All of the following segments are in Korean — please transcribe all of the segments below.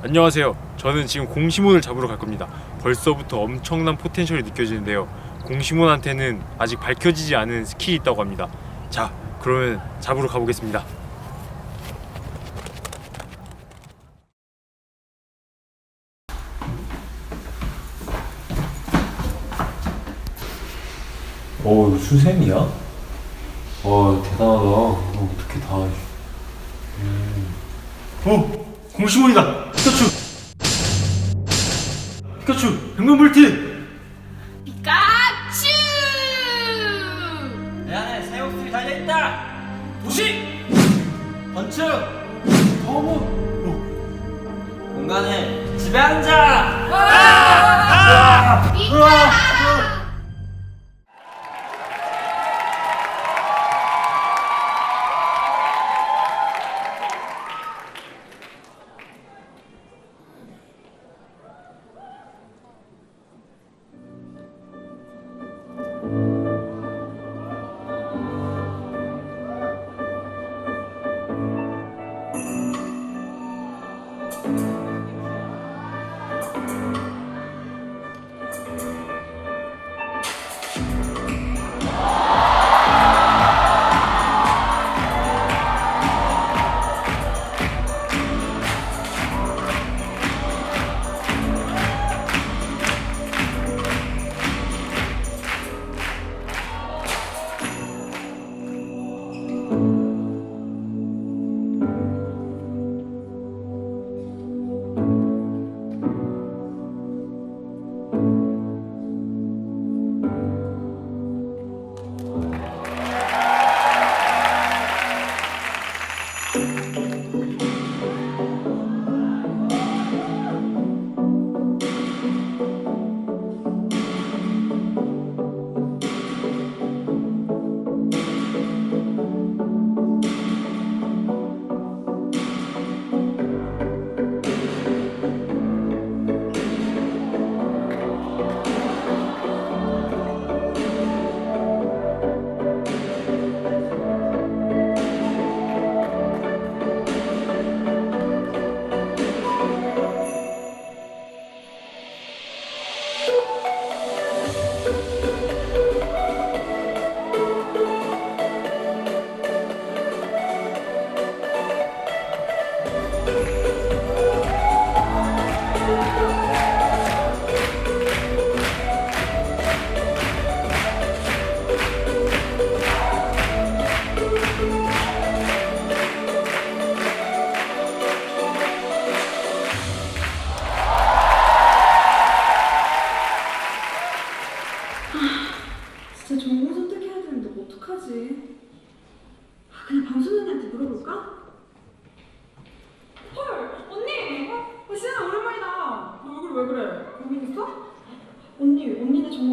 안녕하세요. 저는 지금 공시몬을 잡으러 갈 겁니다. 벌써부터 엄청난 포텐셜이 느껴지는데요. 공시몬한테는 아직 밝혀지지 않은 스킬이 있다고 합니다. 자, 그러면 잡으러 가보겠습니다. 어, 이거 수셈이야? 와, 대단하다. 어, 어떻게 다. 어, 공시몬이다. 피카츄. 피카츄, 백만 볼트. 피카츄! 내 안에 새 목숨이 달려있다! 도시! 건축! 어, 공간을 지배하는 자! 진짜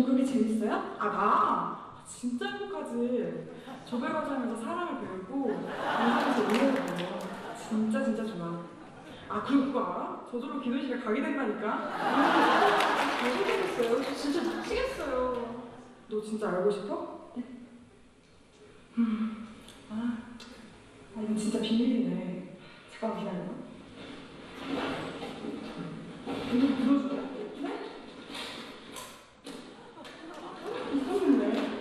그렇게 재밌어요? 아, 나? 진짜 행복하지. 조별 과정에서 사랑을 배우고 방송에서 노래를. 진짜 진짜 좋아. 아, 그거 알아? 저절로 기도실에 가게 된다니까? 잘 소개했어요. 저 진짜 미치겠어요. 너 진짜 알고 싶어? 네. 음. 아, 아 이거 진짜 비밀이네. 잠깐만 기다려. 이거 불러줄래? 네? 있었는데.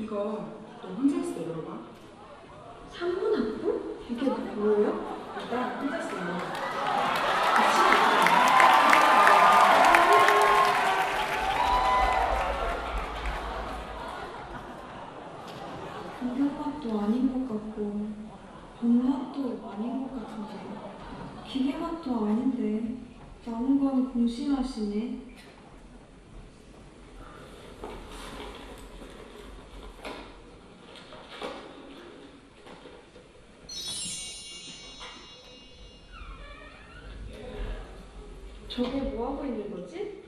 이거 너 혼자 있을 때 열어봐. 3분 앞으로? 이게 뭐예요? 일단 혼자 있을 때 열어봐. 공격맛도 아닌 것 같고 본맛도 아닌 것 같은데 기계맛도 아닌데 남은 건 공신하시네 저게 뭐하고 있는 거지?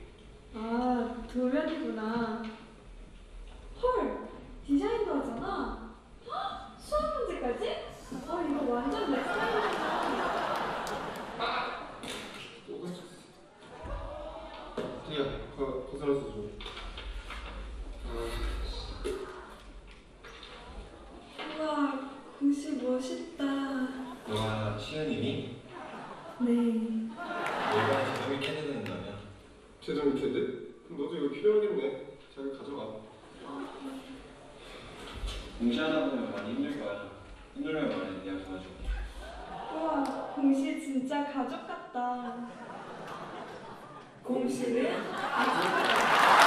아, 그 도면이구나. 헐, 디자인도 하잖아. 수학 문제까지? 아, 이거 완전 내 스타일이다. 야, 거, 거슬러서 줘. 우와, 공식 멋있다. 진짜 가족 같다. 공신은 아주